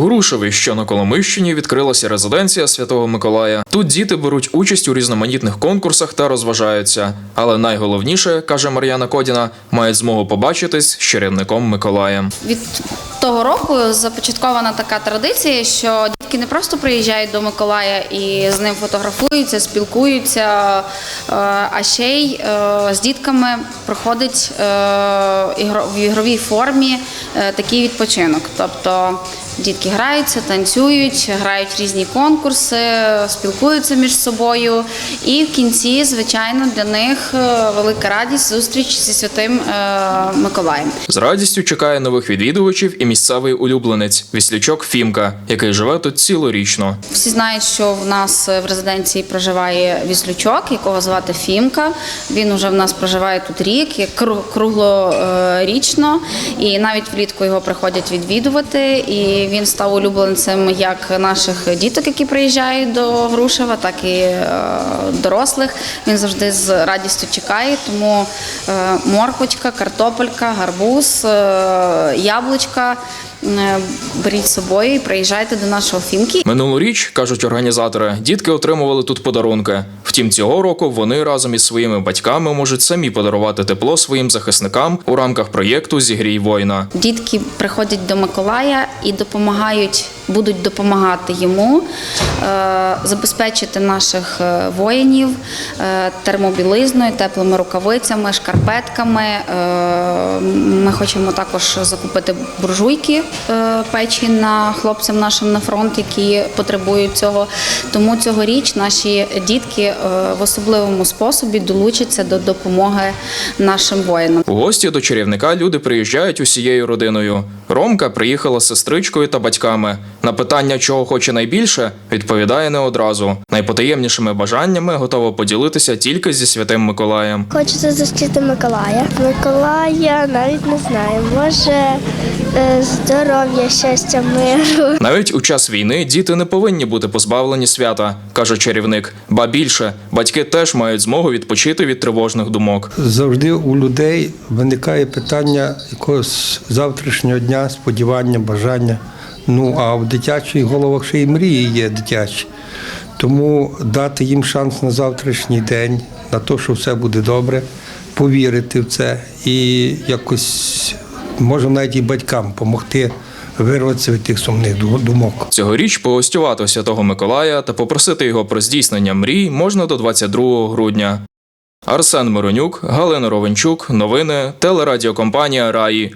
Грушеві, що на Коломищині, відкрилася резиденція Святого Миколая. Тут діти беруть участь у різноманітних конкурсах та розважаються. Але найголовніше, каже Мар'яна Кодіна, мають змогу побачитись з чарівником Миколаєм. Від того року започаткована така традиція, що дітки не просто приїжджають до Миколая і з ним фотографуються, спілкуються, е, а ще й е, з дітками проходить е, в ігровій формі такий відпочинок. Тобто дітки граються, танцюють, грають різні конкурси, спілкуються між собою. І в кінці, звичайно, для них е, велика радість зустріч зі святим е, Миколаєм. З радістю чекає нових відвідувачів і місцевий улюбленець Віслючок Фімка, який живе тут цілорічно. Всі знають, що в нас в резиденції проживає віслючок, якого звати Фімка. Він уже в нас проживає тут рік, як кру- круглорічно, і навіть влітку його приходять відвідувати. І він став улюбленцем як наших діток, які приїжджають до Грушева, так і е, дорослих. Він завжди з радістю чекає, тому е, морквочка, картопелька, гарбуз, е, яблучка. Е, Беріть з собою і приїжджайте до нашого фімки. Минулоріч, кажуть організатори, дітки отримували тут подарунки. Втім, цього року вони разом із своїми батьками можуть самі подарувати тепло своїм захисникам у рамках проєкту Зігрій воїна. Дітки приходять до Миколая і допомагають, будуть допомагати йому е, забезпечити наших е, воїнів е, термобілизною, теплими рукавицями, шкарпетками. Ми хочемо також закупити буржуйки печі на хлопцям нашим на фронт, які потребують цього. Тому цьогоріч наші дітки в особливому способі долучаться до допомоги нашим воїнам. У гості до чарівника люди приїжджають усією родиною. Ромка приїхала з сестричкою та батьками. На питання, чого хоче найбільше, відповідає не одразу. Найпотаємнішими бажаннями готова поділитися тільки зі святим Миколаєм. Хочеться зустріти Миколая. Миколая навіть не знаю. Може е, здоров'я, щастя, миру. Навіть у час війни діти не повинні бути позбавлені свята, каже чарівник. Ба більше, батьки теж мають змогу відпочити від тривожних думок. Завжди у людей виникає питання якогось завтрашнього дня, сподівання, бажання. Ну а в дитячих головах ще й мрії є дитячі. Тому дати їм шанс на завтрашній день, на те, що все буде добре, повірити в це і якось може навіть і батькам допомогти вирватися від тих сумних думок. Цьогоріч погостювати святого Миколая та попросити його про здійснення мрій можна до 22 грудня. Арсен Миронюк, Галина Ровенчук, новини, телерадіокомпанія Раї.